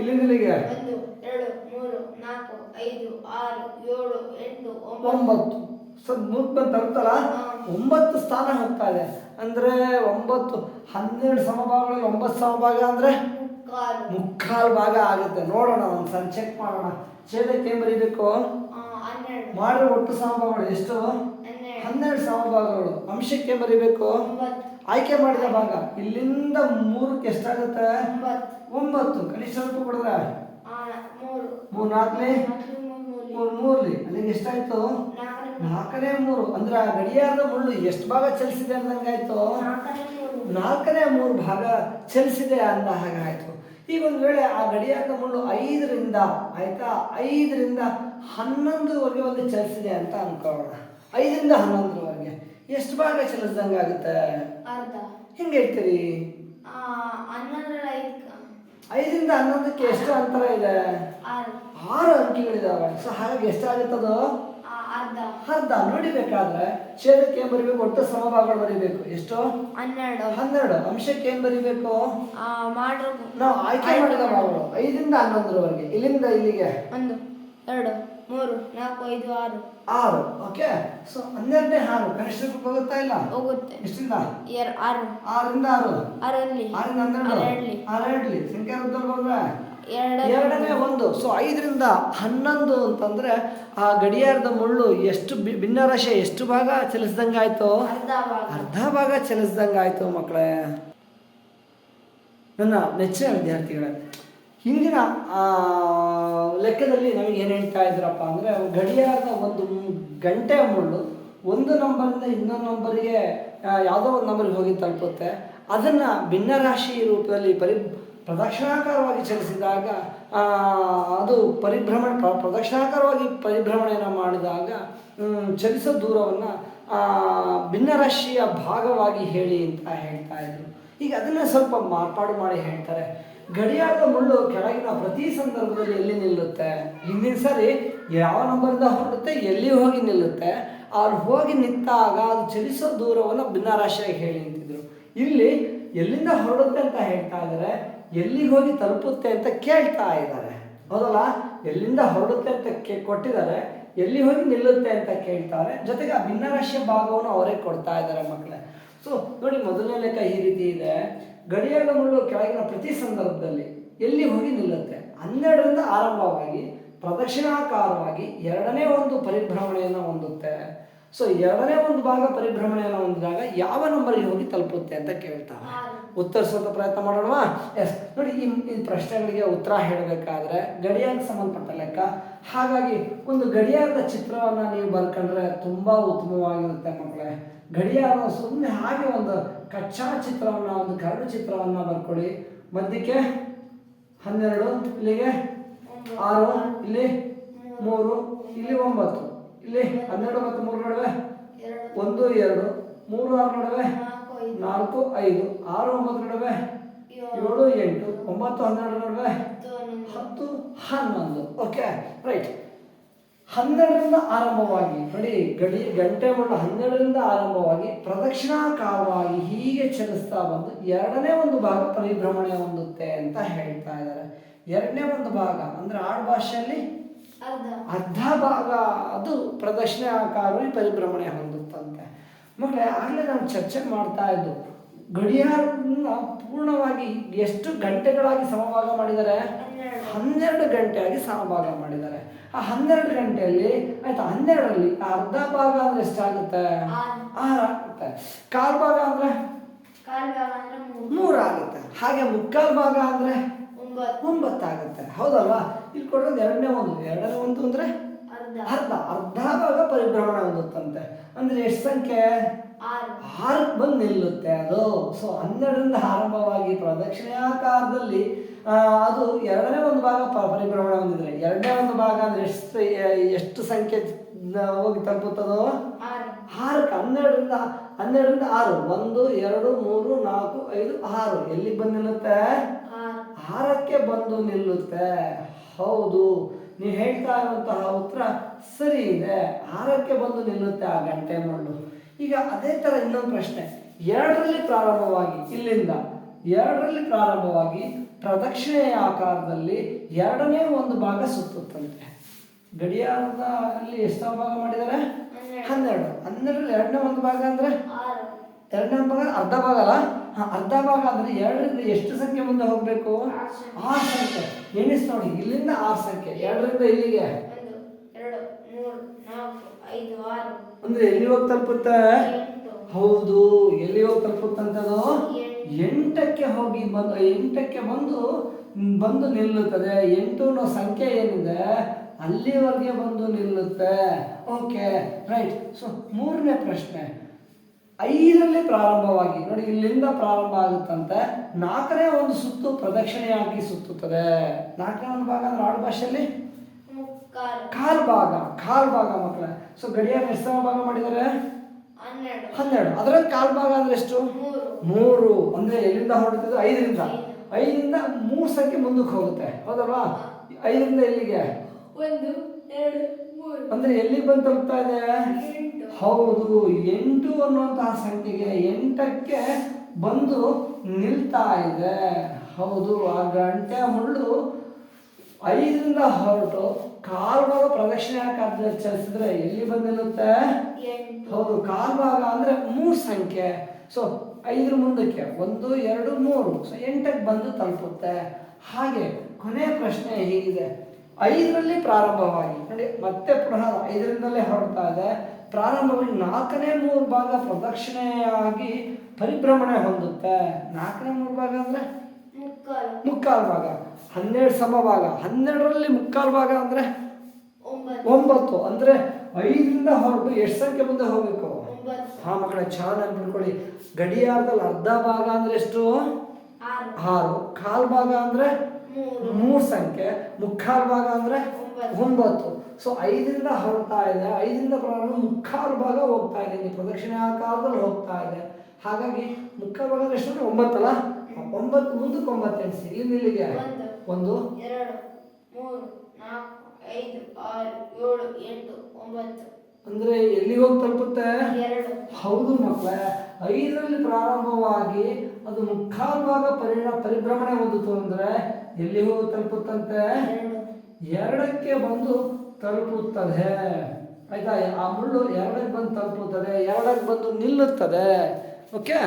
ಇಲ್ಲಿಂದ ಇಲ್ಲಿಗೆ ಒಂದು ಎರಡು ಮೂರು ನಾಲ್ಕು ಐದು ಆರು ಏಳು ಎಂಟು ಒಂಬತ್ತು. ಸೊ ಮೂರ್ಕ್ ಬಂದು ತಲುಪ್ತಲ್ಲ ಒಂಬತ್ತು ಸ್ಥಾನ ಹೋಗ್ತಾ ಇದೆ. ಅಂದ್ರೆ ಒಂಬತ್ತು ಹನ್ನೆರಡು ಸಮಭಾಗಗಳಲ್ಲಿ ಒಂಬತ್ತು ಸಮಭಾಗ ಅಂದ್ರೆ ಮುಕ್ಕಾಲು. ಮುಕ್ಕಾಲು ಭಾಗ ಆಗುತ್ತೆ. ನೋಡೋಣ ಒಂದ್ಸಲ ಚೆಕ್ ಮಾಡೋಣ. ಛೇದಕ್ಕೆ ಏನ್ ಬರೀಬೇಕು? ಮಾಡಿರೋ ಒಟ್ಟು ಸಮಭಾಗಗಳು ಎಷ್ಟು? ಹನ್ನೆರಡು. ಸಮಭಾಗಗಳು ಅಂಶಕ್ಕೆ ಬರೀಬೇಕು? ಆಯ್ಕೆ ಮಾಡಿದ ಭಾಗ. ಇಲ್ಲಿಂದ ಮೂರಕ್ಕೆ ಎಷ್ಟಾಗುತ್ತೆ? ಒಂಬತ್ತು. ಕನಿಷ್ಠ ಸ್ವಲ್ಪ ಕೊಡದ? ಆ, ಮೂರು. ನಾಲ್ಕನೇ? ನಾಲ್ಕು ಮೂರು ಮೂರು ಮೂರು ಮೂರ್ಲಿ. ಅಲ್ಲಿಗೆ ಎಷ್ಟಾಯ್ತು? ನಾಲ್ಕನೇ ಮೂರು. ಅಂದ್ರೆ ಆ ಗಡಿಯಾರದ ಮುಳ್ಳು ಎಷ್ಟು ಭಾಗ ಚಲಿಸಿದೆ ಅಂದಂಗಾಯ್ತು? ನಾಲ್ಕನೇ ಮೂರು ಭಾಗ ಚಲಿಸಿದೆ ಅಂದ ಹಾಗಾಯ್ತು. ಈಗ ಒಂದು ವೇಳೆ ಆ ಗಡಿಯಾರದ ಮುಳ್ಳು ಐದರಿಂದ ಆಯ್ತಾ? ಐದರಿಂದ ಹನ್ನೊಂದುವರೆಗೆ ಒಂದು ಚಲಿಸಿದೆ ಅಂತ ಅನ್ಕೊಳ್ಳೋಣ ಐದರಿಂದ ಹನ್ನೊಂದರವರೆಗೆ ಎಷ್ಟು ಭಾಗ ಚಲಿಸ್ದಂಗೆ ಆಗುತ್ತೆ? ಹಿಂಗೆ ಐದು ಐದರಿಂದ ಹನ್ನೊಂದಕ್ಕೆ ಎಷ್ಟು ಅಂತರ ಇದೆ? ಆರು ಅಂಕಿಗಳಿದಾವೆ. ಸೊ ಹಾಗಾಗಿ ಎಷ್ಟಾಗುತ್ತದು? ಅರ್ಧ. ನೋಡಿಬೇಕಾದ್ರೆ ಛೇದಕ್ಕೆ ಏನ್ ಬರಿಬೇಕು? ಒಟ್ಟು ಸಮಭಾಗಗಳು ಬರಿಬೇಕು. ಎಷ್ಟು? ಹನ್ನೆರಡು. ಹನ್ನೆರಡು. ಅಂಶಕ್ಕೆ ಏನ್ ಬರಿಬೇಕು? ನಾವು ಆಯ್ಕೆ ಮಾಡಿದ ಭಾಗಗಳು ಐದರಿಂದ ಹನ್ನೊಂದರವರೆಗೆ. ಇಲ್ಲಿಂದ ಇಲ್ಲಿಗೆ. ಒಂದು ಎರಡು ಮೂರು ನಾಲ್ಕು ಐದು ಆರು. ಆರು. ಓಕೆ? ಸೊ ಹನ್ನೆರಡನೇ ಆರು ಕನಿಷ್ಠ ರೂಪ ಹೋಗುತ್ತಾ ಇಲ್ಲ? ಹೋಗುತ್ತೆ. ಎಷ್ಟಿಂದ? ಆರು. ಆರರಿಂದ ಆರು. ಆರಲ್ಲಿ. ಆರಿಂದ ಹನ್ನೆರಡು. ಆರಲ್ಲಿ ಸಂಖ್ಯೆ ಬಂದ್ರೆ? ಎರಡನೇ ಒಂದು. ಸೊ ಐದರಿಂದ ಹನ್ನೊಂದು ಅಂತಂದ್ರೆ ಆ ಗಡಿಯಾರದ ಮುಳ್ಳು ಎಷ್ಟು ಭಿನ್ನರಾಶಿ ಎಷ್ಟು ಭಾಗ ಚಲಿಸ್ದಂಗಾಯ್ತು ಅರ್ಧ ಭಾಗ. ಅರ್ಧ ಭಾಗ ಚಲಿಸ್ದಂಗಾಯ್ತು ಮಕ್ಕಳೇ. ನನ್ನ ನೆಚ್ಚಿನ ವಿದ್ಯಾರ್ಥಿಗಳೇ ಹಿಂದಿನ ಆ, ಲೆಕ್ಕದಲ್ಲಿ ನಮಗೆ ಏನು ಹೇಳ್ತಾ ಇದ್ರಪ್ಪ ಅಂದರೆ ಗಡಿಯಾರದ ಒಂದು ಗಂಟೆ ಮುಳ್ಳು ಒಂದು ನಂಬರಿಂದ ಇನ್ನೊಂದು ನಂಬರಿಗೆ ಯಾವುದೋ ಒಂದು ನಂಬರ್ಗೆ ಹೋಗಿ ತಲುಪುತ್ತೆ. ಅದನ್ನು ಭಿನ್ನರಾಶಿ ರೂಪದಲ್ಲಿ ಪರಿ ಪ್ರದಕ್ಷಿಣಾಕಾರವಾಗಿ ಚಲಿಸಿದಾಗ ಅದು ಪರಿಭ್ರಮಣ, ಪ್ರ- ಪ್ರದಕ್ಷಿಣಾಕಾರವಾಗಿ ಪರಿಭ್ರಮಣೆಯನ್ನು ಮಾಡಿದಾಗ ಚಲಿಸೋ ದೂರವನ್ನು ಭಿನ್ನರಾಶಿಯ ಭಾಗವಾಗಿ ಹೇಳಿ ಅಂತ ಹೇಳ್ತಾ ಇದ್ರು. ಈಗ ಅದನ್ನೇ ಸ್ವಲ್ಪ ಮಾರ್ಪಾಡು ಮಾಡಿ ಹೇಳ್ತಾರೆ. ಗಡಿಯಾರದ ಮುಳ್ಳು ಕೆಳಗಿನ ಪ್ರತಿ ಸಂದರ್ಭದಲ್ಲಿ ಎಲ್ಲಿ ನಿಲ್ಲುತ್ತೆ? ಹಿಂದಿನ ಸರಿ ಯಾವ ನಂಬರಿಂದ ಹೊರಡುತ್ತೆ? ಎಲ್ಲಿ ಹೋಗಿ ನಿಲ್ಲುತ್ತೆ? ಅವ್ರು ಹೋಗಿ ನಿಂತಾಗ ಅದು ಚಲಿಸೋ ದೂರವನ್ನು ಭಿನ್ನರಾಶಿಯಾಗಿ ಹೇಳಿ ಅಂತಿದ್ರು. ಇಲ್ಲಿ ಎಲ್ಲಿಂದ ಹೊರಡುತ್ತೆ ಅಂತ ಹೇಳ್ತಾ ಇದ್ದಾರೆ ಎಲ್ಲಿಗೆ ಹೋಗಿ ತಲುಪುತ್ತೆ ಅಂತ ಕೇಳ್ತಾ ಇದ್ದಾರೆ. ಹೌದಲ್ಲ? ಎಲ್ಲಿಂದ ಹೊರಡುತ್ತೆ ಅಂತ ಕೇ, ಕೊಟ್ಟಿದ್ದಾರೆ. ಎಲ್ಲಿ ಹೋಗಿ ನಿಲ್ಲುತ್ತೆ ಅಂತ ಕೇಳ್ತಾರೆ. ಜೊತೆಗೆ ಆ ಭಿನ್ನರಾಶಿಯ ಭಾಗವನ್ನು ಅವರೇ ಕೊಡ್ತಾ ಇದ್ದಾರೆ ಮಕ್ಕಳೇ. ಸೊ ನೋಡಿ ಮೊದಲನೇ ಲೆಕ್ಕ ಈ ರೀತಿ ಇದೆ. ಗಡಿಯಾರದ ಮುಳ್ಳು ಕೆಳಗಿನ ಪ್ರತಿ ಸಂದರ್ಭದಲ್ಲಿ ಎಲ್ಲಿ ಹೋಗಿ ನಿಲ್ಲುತ್ತೆ? ಹನ್ನೆರಡರಿಂದ ಆರಂಭವಾಗಿ, ಪ್ರದಕ್ಷಿಣಾಕಾರವಾಗಿ ಎರಡನೇ ಒಂದು ಪರಿಭ್ರಮಣೆಯನ್ನು ಹೊಂದುತ್ತೆ. ಸೊ ಎರಡನೇ ಒಂದು ಭಾಗ ಪರಿಭ್ರಮಣೆಯನ್ನು ಹೊಂದಿದಾಗ ಯಾವ ನಂಬರಿಗೆ ಹೋಗಿ ತಲುಪುತ್ತೆ ಅಂತ ಕೇಳ್ತಾರೆ ಉತ್ತರಿಸೋದ ಪ್ರಯತ್ನ ಮಾಡೋಣ ಎಸ್ ನೋಡಿ ಈ ಈ ಪ್ರಶ್ನೆಗಳಿಗೆ ಉತ್ತರ ಹೇಳಬೇಕಾದ್ರೆ ಗಡಿಯಾರಕ್ಕೆ ಸಂಬಂಧಪಟ್ಟ ಲೆಕ್ಕ. ಹಾಗಾಗಿ ಒಂದು ಗಡಿಯಾರದ ಚಿತ್ರವನ್ನು ನೀವು ಬರ್ಕೊಂಡ್ರೆ ತುಂಬ ಉತ್ತಮವಾಗಿರುತ್ತೆ ಮಕ್ಕಳೇ. ಗಡಿಯಾರ ಸುಮ್ಮನೆ ಹಾಗೆ ಒಂದು ಕಚ್ಚಾ ಚಿತ್ರವನ್ನು ಒಂದು ಕರಡು ಚಿತ್ರವನ್ನು ಬರ್ಕೊಳ್ಳಿ. ಮಧ್ಯಕ್ಕೆ ಹನ್ನೆರಡು. ಇಲ್ಲಿಗೆ? ಆರು. ಇಲ್ಲಿ? ಮೂರು. ಇಲ್ಲಿ ಒಂಬತ್ತು. ಇಲ್ಲಿ ಹನ್ನೆರಡು ಮತ್ತು ಮೂರು ನಡುವೆ? ಒಂದು ಎರಡು. ಮೂರು ಆರು ನಡುವೆ? ನಾಲ್ಕು ಐದು. ಆರು ಒಂಬತ್ತು ನಡುವೆ? ಏಳು. ಏಳು ಎಂಟು. ಒಂಬತ್ತು ಹನ್ನೆರಡು ನಡುವೆ? ಹತ್ತು ಹನ್ನೊಂದು. Okay right. ಹನ್ನೆರಡರಿಂದ ಆರಂಭವಾಗಿ ನೋಡಿ ಗಡಿ ಗಂಟೆ ಮುಳ್ಳು ಹನ್ನೆರಡರಿಂದ ಆರಂಭವಾಗಿ ಪ್ರದಕ್ಷಿಣಾಕಾರವಾಗಿ ಹೀಗೆ ಚಲಿಸ್ತಾ ಬಂದು ಎರಡನೇ ಒಂದು ಭಾಗ ಪರಿಭ್ರಮಣೆ ಹೊಂದುತ್ತೆ ಅಂತ ಹೇಳ್ತಾ ಇದ್ದಾರೆ. ಎರಡನೇ ಒಂದು ಭಾಗ ಅಂದ್ರೆ ಆಡು ಭಾಷೆಯಲ್ಲಿ ಅರ್ಧ. ಭಾಗ ಅದು ಪ್ರದರ್ಶನ ಪ್ರದಕ್ಷಿಣಾಕಾರವಾಗಿ ಪರಿಭ್ರಮಣೆ ಹೊಂದುತ್ತಂತೆ. ಮಕ್ಕಳೇ ಆಗಲೇ ನಾವು ಚರ್ಚೆ ಮಾಡ್ತಾ ಇದ್ದು ಗಡಿಯಾರನ್ನ ಪೂರ್ಣವಾಗಿ ಎಷ್ಟು ಗಂಟೆಗಳಾಗಿ ಸಮಭಾಗ ಮಾಡಿದ್ದಾರೆ ಹನ್ನೆರಡು. ಗಂಟೆಯಾಗಿ ಸಮಭಾಗ ಮಾಡಿದ್ದಾರೆ ಆ ಹನ್ನೆರಡು ಗಂಟೆಯಲ್ಲಿ ಆಯ್ತಾ ಹನ್ನೆರಡರಲ್ಲಿ ಆ ಅರ್ಧ ಭಾಗ ಅಂದ್ರೆ ಎಷ್ಟಾಗುತ್ತೆ? ಆರು. ಆರು ಆಗುತ್ತೆ. ಕಾಲ್ ಭಾಗ ಅಂದ್ರೆ? ಮೂರಾಗುತ್ತೆ ಹಾಗೆ ಮುಕ್ಕಾಲ್ ಭಾಗ ಅಂದ್ರೆ? ಒಂಬತ್ತು. ಆಗುತ್ತೆ. ಹೌದಲ್ವಾ? ಇಲ್ಲಿ ಕೊಡೋದು ಎರಡನೇ ಒಂದು. ಎರಡನೇ ಒಂದು ಅಂದ್ರೆ ಅರ್ಧ. ಅರ್ಧ. ಭಾಗ ಪರಿಭ್ರಮಣ ಹೊಂದುತ್ತಂತೆ. ಅಂದ್ರೆ ಎಷ್ಟು ಸಂಖ್ಯೆ? ಆರು. ಆರಕ್ಕೆ ಬಂದು ನಿಲ್ಲುತ್ತೆ ಅದು. ಸೊ ಹನ್ನೆರಡರಿಂದ ಆರಂಭವಾಗಿ ಪ್ರದಕ್ಷಿಣಾಕಾರದಲ್ಲಿ ಅದು ಎರಡನೇ ಒಂದು ಭಾಗ ಪರಿಭ್ರಮಣ ಹೊಂದಿದ್ರೆ. ಎರಡನೇ ಒಂದು ಭಾಗ ಅಂದ್ರೆ ಎಷ್ಟು ಎಷ್ಟು ಸಂಖ್ಯೆ ಹೋಗಿ ತಲುಪುತ್ತದೋ? ಆರು. ಆರಕ್ಕೆ ಹನ್ನೆರಡರಿಂದ ಹನ್ನೆರಡರಿಂದ ಆರು. ಒಂದು ಎರಡು ಮೂರು ನಾಲ್ಕು ಐದು ಆರು. ಎಲ್ಲಿ ಬಂದು ನಿಲ್ಲುತ್ತೆ? ಆರು ಆರಕ್ಕೆ ಬಂದು ನಿಲ್ಲುತ್ತೆ. ಹೌದು ನೀವು ಹೇಳ್ತಾ ಇರುವಂತಹ ಉತ್ತರ ಸರಿ ಇದೆ. ಆರಕ್ಕೆ ಬಂದು ನಿಲ್ಲುತ್ತೆ ಆ ಗಂಟೆ ಮಣ್ಣು. ಈಗ ಅದೇ ಥರ ಇನ್ನೊಂದು ಪ್ರಶ್ನೆ. ಎರಡರಲ್ಲಿ ಪ್ರಾರಂಭವಾಗಿ ಇಲ್ಲಿಂದ ಎರಡರಲ್ಲಿ ಪ್ರಾರಂಭವಾಗಿ ಪ್ರದಕ್ಷಿಣೆಯ ಆಕಾರದಲ್ಲಿ ಎರಡನೇ ಒಂದು ಭಾಗ ಸುತ್ತುತ್ತಂತೆ. ಗಡಿಯಾರದ ಅಲ್ಲಿ ಎಷ್ಟು ಭಾಗ ಮಾಡಿದ್ದಾರೆ? ಹನ್ನೆರಡು. ಹನ್ನೆರಡು. ಹನ್ನೆರಡರಲ್ಲಿ ಎರಡನೇ ಒಂದು ಭಾಗ ಅಂದರೆ? ಎರಡನೇ ಭಾಗ ಅರ್ಧ ಭಾಗ ಅಲ್ಲ? ಅರ್ಧ ಭಾಗ ಅಂದ್ರೆ ಎರಡರಿಂದ ಎಷ್ಟು ಸಂಖ್ಯೆ ಮುಂದೆ ಹೋಗಬೇಕು? ಆರು ಸಂಖ್ಯೆ. ಎಣಿಸ್ ನೋಡಿ ಇಲ್ಲಿಂದ ಆರು ಸಂಖ್ಯೆ. ಎರಡರಿಂದ ಇಲ್ಲಿಗೆ? ಅಂದ್ರೆ ಎಲ್ಲಿ ಹೋಗಿ ತಲುಪುತ್ತೆ? ಹೌದು ಎಲ್ಲಿ ಹೋಗಿ ತಲುಪುತ್ತಂತದು? ಎಂಟು. ಎಂಟಕ್ಕೆ ಹೋಗಿ ಬಂದು ಎಂಟಕ್ಕೆ ಬಂದು ಬಂದು ನಿಲ್ಲುತ್ತದೆ. ಎಂಟು ಅನ್ನೋ ಸಂಖ್ಯೆ ಏನಿದೆ? ಅಲ್ಲಿವರೆಗೆ ಬಂದು ನಿಲ್ಲುತ್ತೆ. ಓಕೆ ರೈಟ್ ಸೊ ಮೂರನೇ ಪ್ರಶ್ನೆ. ಐದರಲ್ಲಿ ಪ್ರಾರಂಭವಾಗಿ ನೋಡಿ ಇಲ್ಲಿಂದ ಪ್ರಾರಂಭ ಆಗುತ್ತಂತೆ ನಾಲ್ಕನೇ ಒಂದು ಸುತ್ತು ಪ್ರದಕ್ಷಿಣೆಯಾಗಿ ಸುತ್ತುತ್ತದೆ. ನಾಲ್ಕನೇ ಒಂದು ಭಾಗ ಅಂದ್ರೆ ಆಡು ಭಾಷೆಯಲ್ಲಿ? ಕಾಲ್ ಭಾಗ ಕಾಲ್ ಭಾಗ ಮಕ್ಕಳೇ. ಸೊ ಗಡಿಯಾರ ಎಷ್ಟು ಭಾಗ ಮಾಡಿದ್ದಾರೆ? ಹನ್ನೆರಡು. ಅದರಲ್ಲಿ ಕಾಲ್ ಭಾಗ ಅಂದ್ರೆ ಎಷ್ಟು? ಮೂರು. ಅಂದ್ರೆ ಎಲ್ಲಿಂದ ಹೊರಡುತ್ತಿದ್ದು ಐದರಿಂದ. ಐದರಿಂದ. ಮೂರು ಸಂಖ್ಯೆ ಮುಂದಕ್ಕೆ ಹೋಗುತ್ತೆ. ಹೌದಲ್ವಾ? ಐದರಿಂದ ಎಲ್ಲಿಗೆ? ಒಂದು ಎರಡು ಅಂದ್ರೆ ಎಲ್ಲಿಗೆ ಬಂದು ತಲುಪ್ತಾ ಇದೆ? ಹೌದು ಎಂಟು ಅನ್ನುವಂತಹ ಸಂಖ್ಯೆಗೆ ಎಂಟಕ್ಕೆ ಬಂದು ನಿಲ್ತಾ ಇದೆ. ಹೌದು ಆ ಗಂಟೆ ಮುಳ್ಳು ಐದರಿಂದ ಹೊರಟು ಕಾಲು ಭಾಗ ಪ್ರದಕ್ಷಿಣೆ ಹಾಕಿ ಚಲಿಸಿದ್ರೆ ಎಲ್ಲಿ ಬಂದಿರುತ್ತೆ ಹೌದು ಕಾಲ್ಭಾಗ ಅಂದ್ರೆ ಮೂರು ಸಂಖ್ಯೆ. ಸೊ ಐದರ ಮುಂದಕ್ಕೆ ಒಂದು ಎರಡು ಮೂರು. ಸೊ ಎಂಟಕ್ಕೆ ಬಂದು ತಲುಪುತ್ತೆ. ಹಾಗೆ ಕೊನೆಯ ಪ್ರಶ್ನೆ ಹೀಗಿದೆ. ಐದರಲ್ಲಿ ಪ್ರಾರಂಭವಾಗಿ. ನೋಡಿ ಮತ್ತೆ ಪುನಃ ಐದರಿಂದಲೇ ಹೊರಡ್ತಾ ಇದೆ. ಪ್ರಾರಂಭವಾಗಿ ನಾಲ್ಕನೇ ಮೂರು ಭಾಗ ಪ್ರದಕ್ಷಿಣೆಯಾಗಿ ಪರಿಭ್ರಮಣೆ ಹೊಂದುತ್ತೆ. ನಾಲ್ಕನೇ ಮೂರು ಭಾಗ ಅಂದರೆ? ಮುಕ್ಕಾಲು. ಭಾಗ. ಹನ್ನೆರಡು ಸಮಭಾಗ ಹನ್ನೆರಡರಲ್ಲಿ ಮುಕ್ಕಾಲು ಭಾಗ ಅಂದರೆ? ಒಂಬತ್ತು. ಅಂದರೆ ಐದರಿಂದ ಹೊರಟು ಎಷ್ಟು ಸಂಖ್ಯೆ ಮುಂದೆ ಹೋಗಬೇಕು? ಹಾ ಮಕ್ಕಳ ಚೆನ್ನಾಗಿ ಬಿಡ್ಕೊಳ್ಳಿ ಗಡಿಯಾರದಲ್ಲಿ ಅರ್ಧ ಭಾಗ ಅಂದರೆ ಎಷ್ಟು? ಆರು. ಕಾಲ್ ಭಾಗ ಅಂದ್ರೆ? ಮೂರು ಸಂಖ್ಯೆ ಮುಕ್ಕಾಲು ಭಾಗ ಅಂದ್ರೆ ಒಂಬತ್ತು. ಸೊ ಐದರಿಂದ ಹೊರತಾ ಇದೆ. ಐದರಿಂದ ಪ್ರಾರಂಭ ಮುಕ್ಕಾಲು ಭಾಗ ಹೋಗ್ತಾ ಇದೆ. ನೀವು ಪ್ರದಕ್ಷಿಣೆ ಆಕಾರದಲ್ಲಿ ಹೋಗ್ತಾ ಇದೆ. ಹಾಗಾಗಿ ಮುಕ್ಕಾಲು ಭಾಗ ಅಂದ್ರೆ ಎಷ್ಟು ಒಂಬತ್ತಲ್ಲ? ಒಂಬತ್ತು ಮುಂದಕ್ಕೆ ಒಂಬತ್ತು ಎಣಿಸಿ. ಇಲ್ಲಿ ಇಲ್ಲಿಗೆ ಒಂದು ಎರಡು ಮೂರು ನಾಲ್ಕು ಐದು ಆರು ಏಳು ಎಂಟು ಒಂಬತ್ತು. ಅಂದ್ರೆ ಎಲ್ಲಿ ಹೋಗಿ ತಲುಪುತ್ತೆ? ಹೌದು ಮಕ್ಕಳೇ. ಐದರಲ್ಲಿ ಪ್ರಾರಂಭವಾಗಿ ಅದು ಮುಕ್ಕಾಲು ಭಾಗ ಪರಿಣ ಪರಿಭ್ರಮಣೆ ಹೊಂದಿತು ಅಂದ್ರೆ ಎಲ್ಲಿ ಹೋಗಿ ತಲುಪುತ್ತಂತೆ? ಎರಡಕ್ಕೆ ಬಂದು ತಲುಪುತ್ತದೆ. ಆಯ್ತಾ? ಆ ಮುಳ್ಳು ಎರಡಕ್ಕೆ ಬಂದು ತಲುಪುತ್ತದೆ, ಎರಡಕ್ಕೆ ಬಂದು ನಿಲ್ಲುತ್ತದೆ. ಓಕೆ